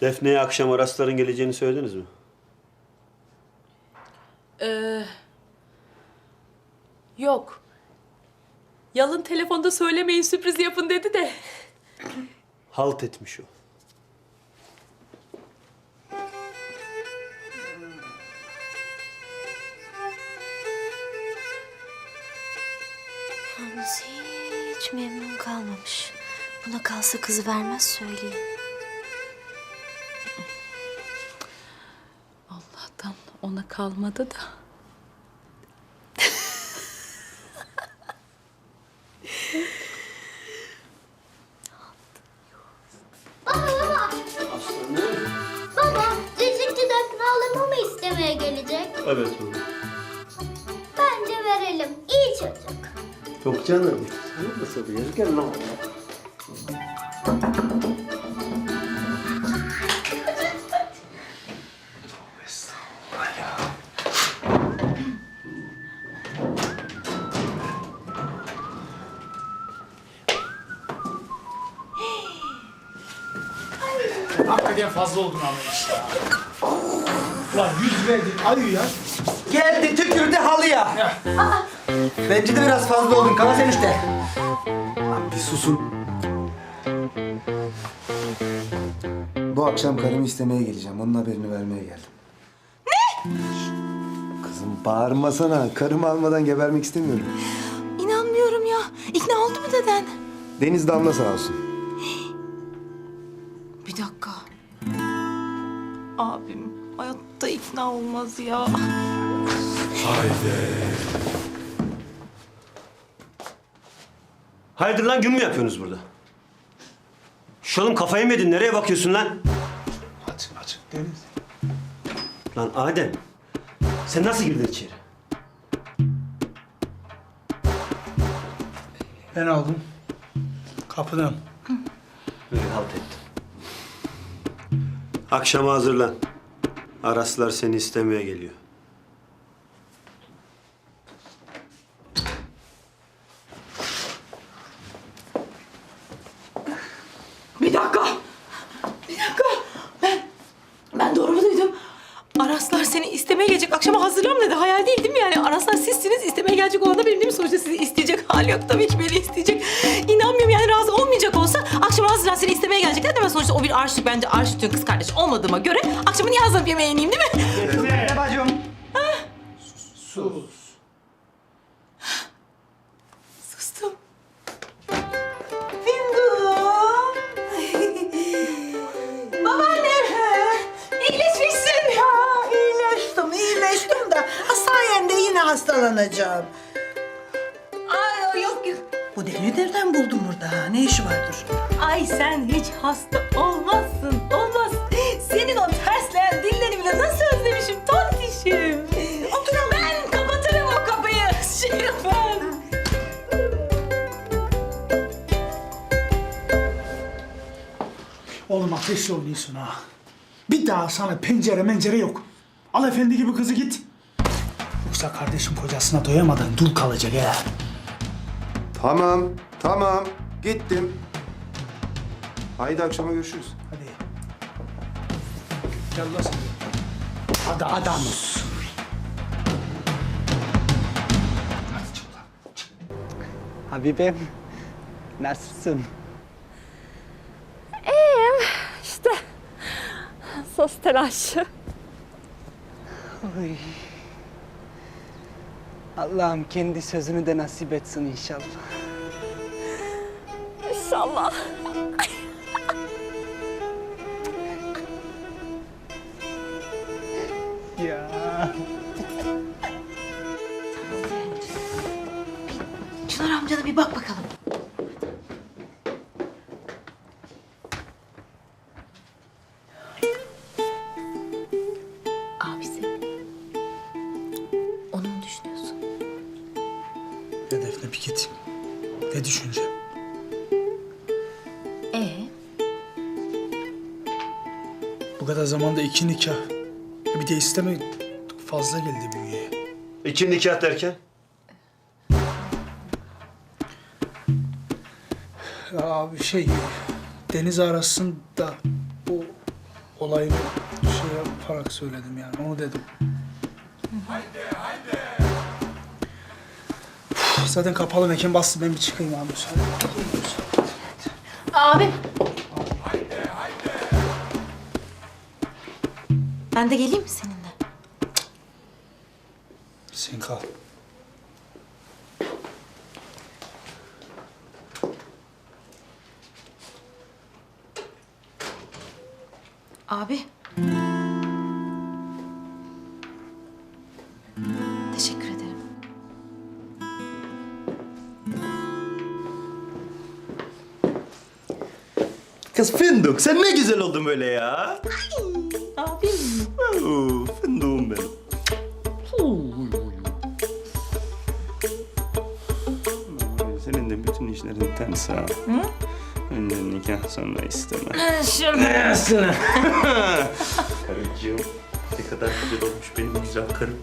Defne'ye akşam Arasların geleceğini söylediniz mi? Ee, yok. Yalın telefonda söylemeyin sürpriz yapın dedi de. Halt etmiş o. Yalnız hiç memnun kalmamış. Buna kalsa kızı vermez söyleyeyim. Allah'tan ona kalmadı da. Baba, Cicikçi Defne halamı mı istemeye gelecek? Evet oğlum. Bence verelim. İyi çocuk. Yok canım. Nasıl bir yer? Gel lan. Ayı ya. Geldi tükürdü halıya. Bence de biraz fazla oldun Kalas enişte. Bir susun. Bu akşam karımı istemeye geleceğim. Onun haberini vermeye geldim. Ne? Kızım bağırmasana. Karımı almadan gebermek istemiyorum. İnanmıyorum ya. İkna oldu mu deden? Deniz Damla sağ olsun. Hayatta ikna olmaz ya. Hayırdır lan gün mü yapıyorsunuz burada? Şalım kafayı mı yedin? Nereye bakıyorsun lan? Açık açık Deniz. Lan Adem. Sen nasıl girdin içeri? Ben aldım. Kapıdan. Böyle halt ettim. Akşama hazırlan. Araslar seni istemeye geliyor. Bir dakika. Bir dakika. Ben, ben doğru mu duydum? Araslar seni istemeye gelecek. Akşama hazırlan dedi. Hayal değil değil mi yani? Araslar sizsiniz. istemeye gelecek olan da benim değil mi? Sonuçta sizi isteyecek hali yok. Tabii ki beni isteyecek. İnanmıyorum demez. Sonuçta o bir arşiv bence arşivin kız kardeş olmadığıma göre akşamı niye hazırlayıp yemeğe ineyim değil mi? Ne bacım? Sus. Sana pencere mencere yok. Al efendi gibi kızı git. Yoksa kardeşim kocasına doyamadan dul kalacak ya. Tamam, tamam. Gittim. Haydi akşama görüşürüz. Hadi. Gel lan sen. Hadi adamız. Hadi çık lan. Habibim, nasılsın? İşte sos telaşı. Oy. Allah'ım kendi sözünü de nasip etsin inşallah. İnşallah. Ya. Çınar amcana bir bak bakalım. Zamanda iki nikah. E Bir de isteme fazla geldi bünyeye. İki nikah derken? Ya abi şey... deniz arasında bu olayı şey yaparak söyledim yani onu dedim. Üf, Zaten kapalı mekan bastı ben bir çıkayım abi müsaade. Abi. Ben de geleyim mi seninle? Sen kal. Abi. Teşekkür ederim. Kız Fındık sen ne güzel oldun böyle ya. Abi. Fındık'ım benim. Senin de bütün işlerin ters ha. Önce nikah sonra isteme. Şöyle Karıcığım ne kadar güzel olmuş benim güzel karım.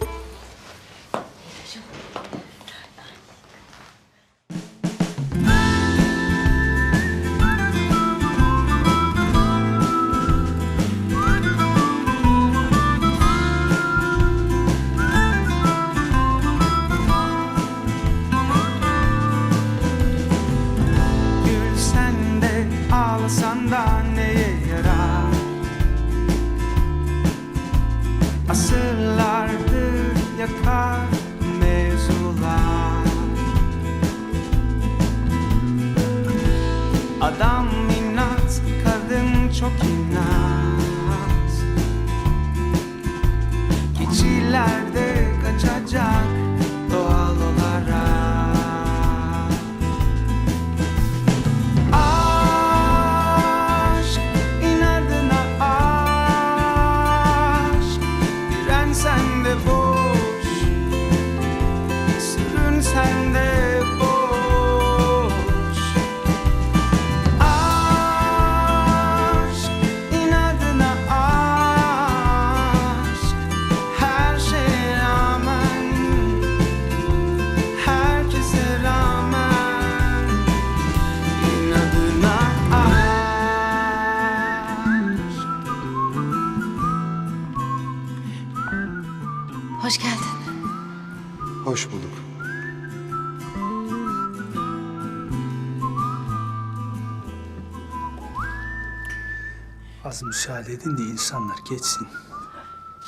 Müsaade edin de insanlar geçsin.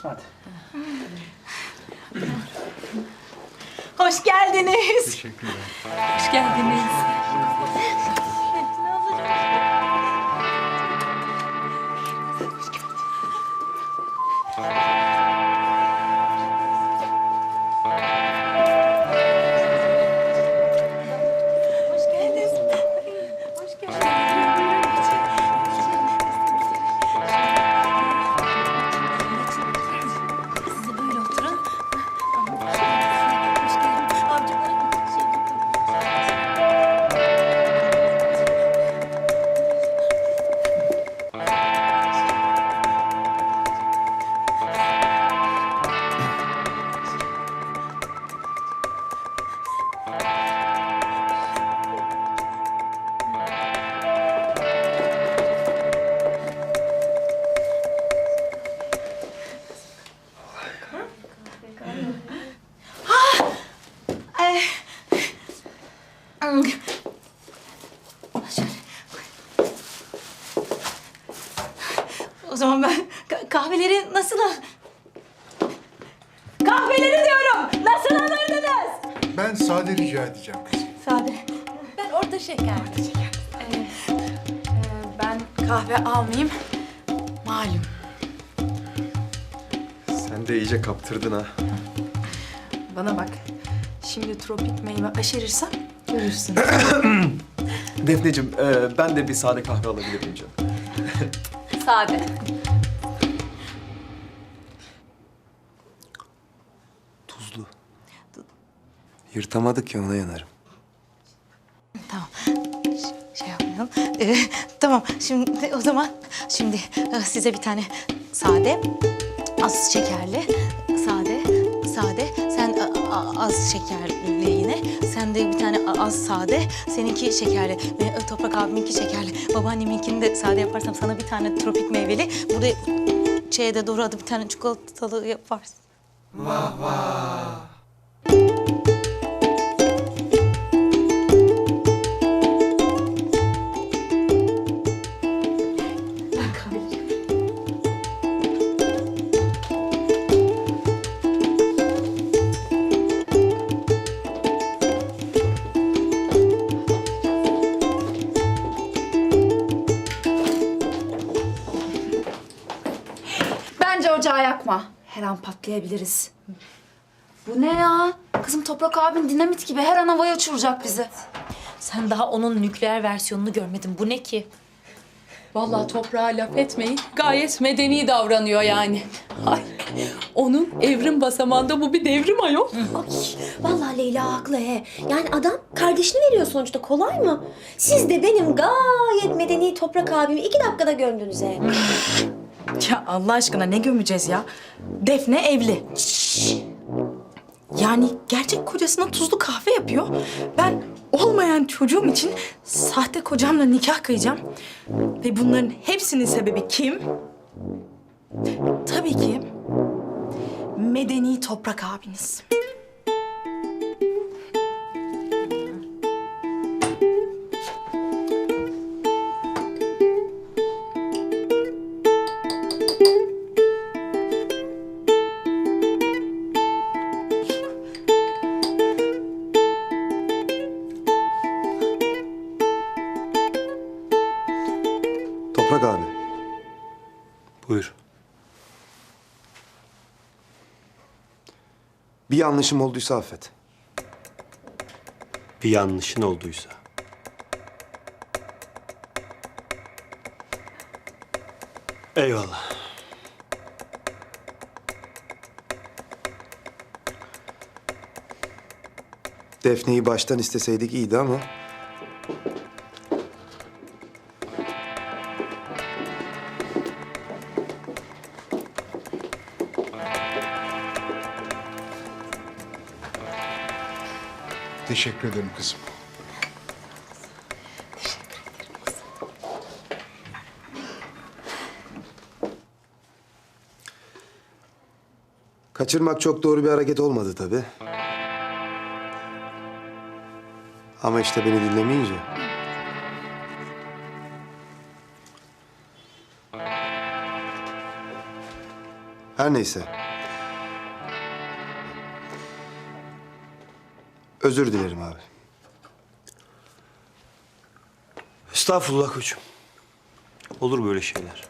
Hadi. Hoş geldiniz. Teşekkürler. Hoş geldiniz. Kaptırdın ha. Bana bak. Şimdi tropik meyve aşerirsem görürsün. Defneciğim e, ben de bir sade kahve alabilir miyim canım? Sade. Tuzlu. Yırtamadık ya ona yanarım. Tamam. Ş- Şey yapmayalım. Ee, tamam. Şimdi o zaman şimdi e, size bir tane sade, az şekerli, sade. Sen az şekerli yine. Sen de bir tane az sade. Seninki şekerli. Ve Toprak abiminki şekerli. Babaanneminkini de sade yaparsam sana bir tane tropik meyveli. Burada şeye de doğru adı bir tane çikolatalı yaparsın. Bence yakma. Her an patlayabiliriz. Bu ne ya? Kızım Toprak abin dinamit gibi her an havaya uçuracak bizi. Sen daha onun nükleer versiyonunu görmedin. Bu ne ki? Vallahi toprağa laf etmeyin. Gayet medeni davranıyor yani. Ay, onun evrim basamağında bu bir devrim ayol. Vallahi Leyla haklı he. Yani adam kardeşini veriyor sonuçta kolay mı? Siz de benim gayet medeni toprak abimi iki dakikada gömdünüz he. Ya Allah aşkına ne gömeceğiz ya? Defne evli. Yani gerçek kocasına tuzlu kahve yapıyor. Ben olmayan çocuğum için sahte kocamla nikah kıyacağım. Ve bunların hepsinin sebebi kim? Tabii ki medeni toprak abiniz. Toprak abi. Buyur. Bir yanlışım olduysa affet. Bir yanlışın olduysa. Eyvallah. Defne'yi baştan isteseydik iyiydi ama... Teşekkür ederim kızım. Kaçırmak çok doğru bir hareket olmadı tabii. Ama işte beni dinlemeyince... Her neyse. Özür dilerim abi. Estağfurullah koçum. Olur böyle şeyler.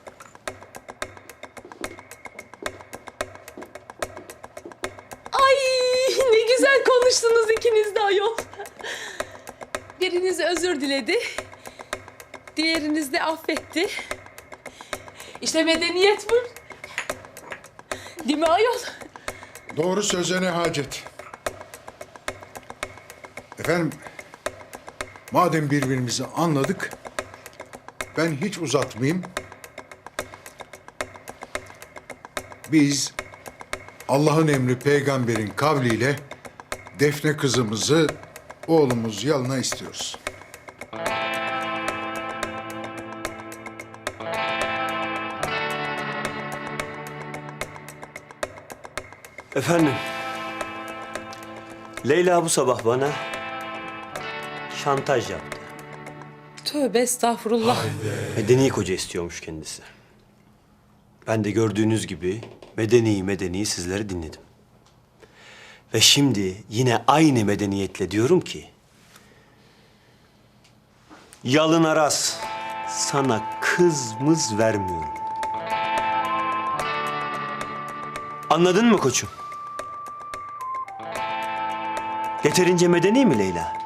Ay ne güzel konuştunuz ikiniz de ayol. Biriniz özür diledi. Diğeriniz de affetti. İşte medeniyet bu. Değil mi ayol? Doğru söze ne hacet? Efendim, madem birbirimizi anladık, ben hiç uzatmayayım. Biz Allah'ın emri peygamberin kavliyle Defne kızımızı oğlumuz yanına istiyoruz. Efendim. Leyla bu sabah bana şantaj yaptı. Tövbe estağfurullah. Medeni koca istiyormuş kendisi. Ben de gördüğünüz gibi medeni medeni sizleri dinledim. Ve şimdi yine aynı medeniyetle diyorum ki... Yalın Aras, sana kız mız vermiyorum. Anladın mı koçum? Yeterince medeni mi Leyla?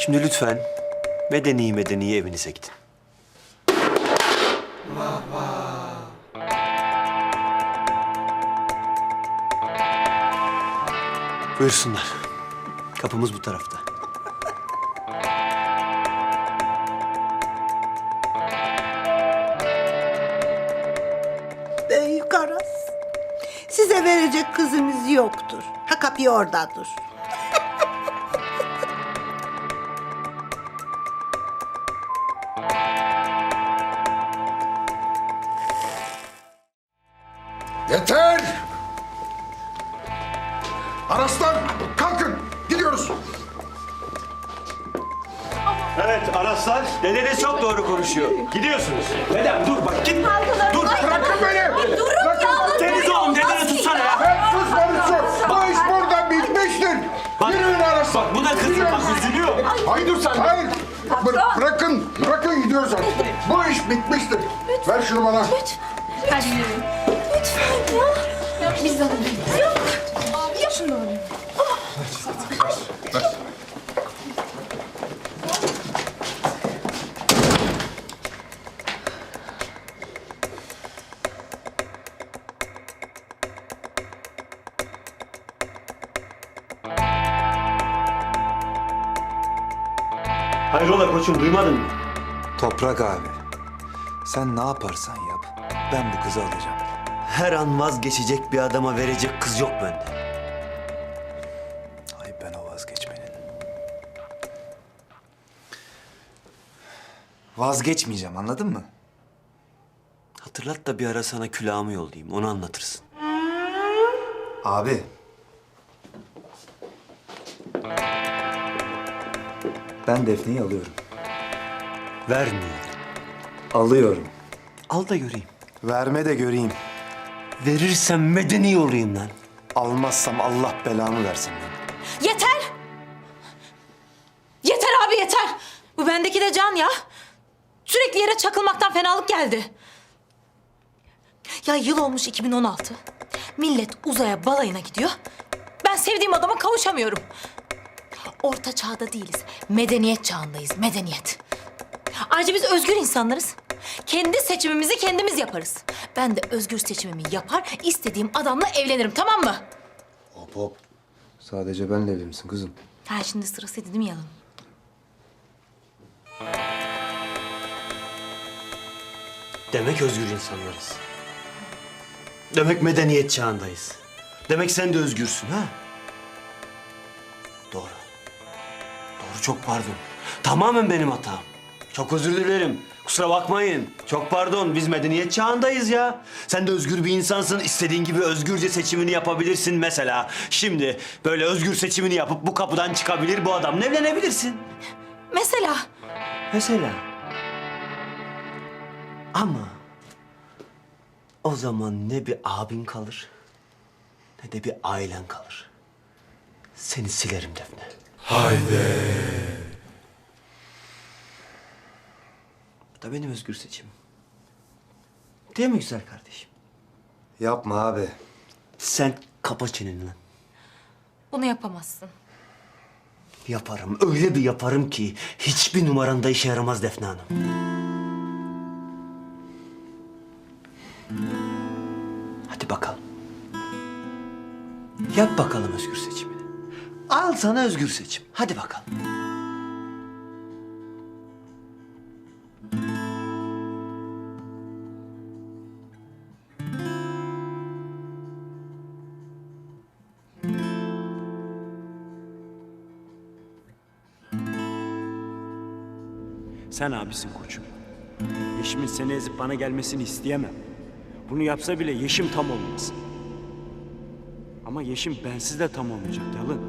Şimdi lütfen medeni medeni evinize gidin. Buyursunlar. Kapımız bu tarafta. Ben yukarı yoktur. Ha kapıyı orada Gidiyorsunuz. Dedem dur bak git. Dur. Bırakın beni. Durun Bırakın. ya. Deniz oğlum dedeni tutsana ya. Ben susmadım Bu iş burada bitmiştir. Bak- Yürüyün Araslan. Bak bu da kızım bak üzülüyor. Hayır dur sen. Hayır. Bır- bırakın. Bırakın gidiyoruz artık. Bu iş bitmiştir. Ver şunu bana. Lütfen ya. Biz alalım. Koçum duymadın mı? Toprak abi. Sen ne yaparsan yap. Ben bu kızı alacağım. Her an vazgeçecek bir adama verecek kız yok bende. Ay ben o vazgeçmenin. Vazgeçmeyeceğim anladın mı? Hatırlat da bir ara sana külahımı yollayayım onu anlatırsın. Abi. Ben Defne'yi alıyorum. Vermiyor. Alıyorum. Al da göreyim. Verme de göreyim. Verirsen medeni olayım lan. Almazsam Allah belamı versin lan. Yeter! Yeter abi yeter! Bu bendeki de can ya. Sürekli yere çakılmaktan fenalık geldi. Ya yıl olmuş 2016. Millet uzaya balayına gidiyor. Ben sevdiğim adama kavuşamıyorum. Orta çağda değiliz. Medeniyet çağındayız. Medeniyet. Ayrıca biz özgür insanlarız. Kendi seçimimizi kendimiz yaparız. Ben de özgür seçimimi yapar, istediğim adamla evlenirim tamam mı? Hop hop. Sadece benle evli misin kızım? Ha şimdi sırasıydı değil mi yalan? Demek özgür insanlarız. Demek medeniyet çağındayız. Demek sen de özgürsün ha? Doğru. Doğru çok pardon. Tamamen benim hatam. Çok özür dilerim. Kusura bakmayın. Çok pardon. Biz medeniyet çağındayız ya. Sen de özgür bir insansın. İstediğin gibi özgürce seçimini yapabilirsin mesela. Şimdi böyle özgür seçimini yapıp bu kapıdan çıkabilir bu adamla evlenebilirsin. Mesela Mesela. Ama o zaman ne bir abin kalır ne de bir ailen kalır. Seni silerim Defne. Bu da benim özgür seçimim. Değil mi güzel kardeşim? Yapma abi. Sen kapa çeneni lan. bunu yapamazsın. Yaparım. Öyle bir yaparım ki hiçbir numaranda işe yaramaz Defne Hanım. Hadi bakalım. Yap bakalım özgür seçimini. Al sana özgür seçim. Hadi bakalım. Sen abisin koçum. Yeşim'in seni ezip bana gelmesini isteyemem. Bunu yapsa bile Yeşim tam olmaz. Ama Yeşim bensiz de tam olmayacak Yalın.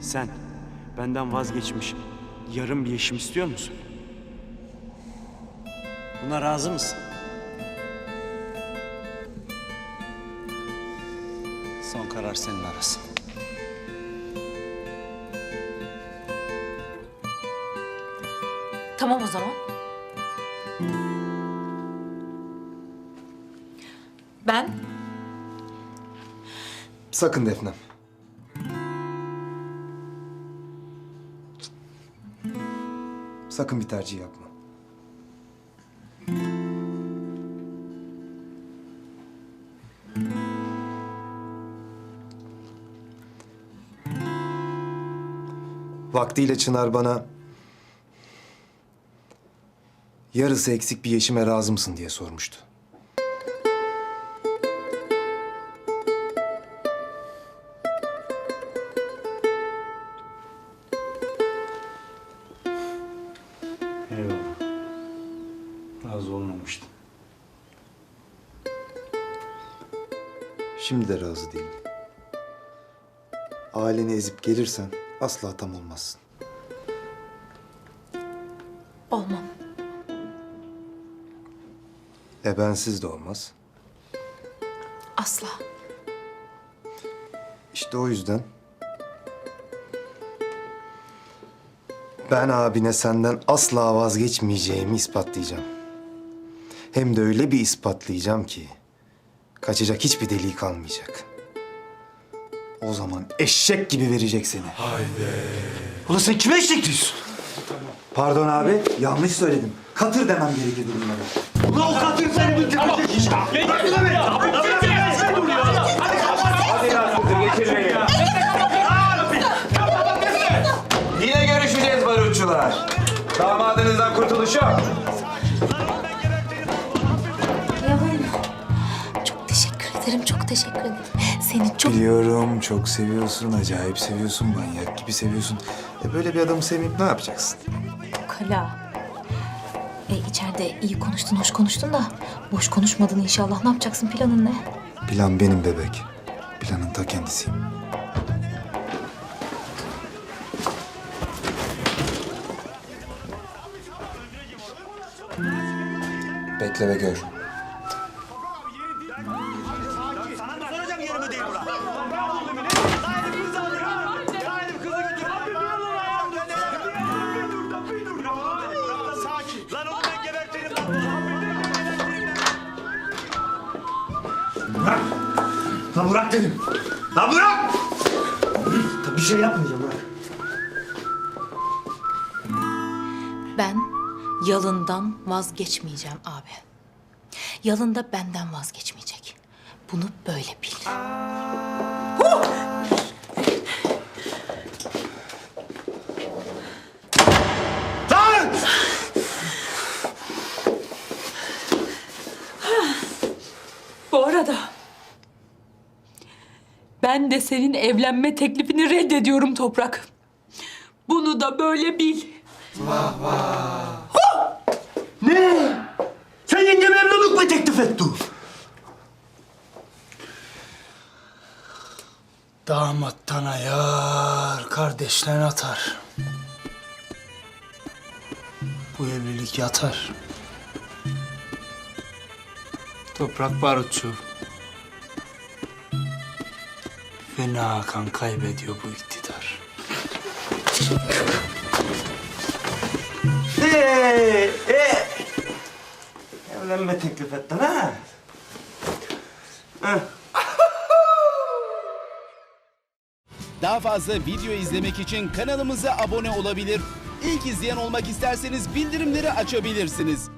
Sen benden vazgeçmiş yarım bir Yeşim istiyor musun? Buna razı mısın? Son karar senin arasın. Tamam o zaman. Ben Sakın Defnem. Sakın bir tercih yapma. Vaktiyle Çınar bana yarısı eksik bir yeşime razı mısın diye sormuştu. Eyvallah. Razı olmamıştım. Şimdi de razı değilim. Aileni ezip gelirsen asla tam olmazsın. Olmam. E bensiz de olmaz. Asla. İşte o yüzden ben abine senden asla vazgeçmeyeceğimi ispatlayacağım. Hem de öyle bir ispatlayacağım ki kaçacak hiçbir deliği kalmayacak. O zaman eşek gibi verecek seni. Ulan sen kime eşek diyorsun? Pardon abi, yanlış söyledim. Katır demem gerekirdi bunlara. Yine görüşeceğiz barutçular. Damadınızdan kurtuluş yok. Yavrum. Çok teşekkür ederim, çok teşekkür ederim. Seni çok... Biliyorum çok seviyorsun, acayip seviyorsun, manyak gibi seviyorsun. E böyle bir adamı sevmeyip ne yapacaksın? Kala. E içeride iyi konuştun, hoş konuştun da boş konuşmadın inşallah. Ne yapacaksın? Planın ne? Plan benim bebek. Planın ta kendisiyim. Bekle ve gör. Lan bırak dedim. Lan bırak! Bir şey yapmayacağım bırak. Ben yalından vazgeçmeyeceğim abi. Yalın da benden vazgeçmeyecek. Bunu böyle bil. Lan! Bu arada ben de senin evlenme teklifini reddediyorum Toprak. Bunu da böyle bil. Ne? Sen yengeme evlilik mi teklif ettin? Damattan ayar, kardeşten atar. Bu evlilik yatar. Toprak barutçu. Fena kan kaybediyor bu iktidar. Ee, ee. Evlenme teklif ettin ha? Heh. Daha fazla video izlemek için kanalımıza abone olabilir. İlk izleyen olmak isterseniz bildirimleri açabilirsiniz.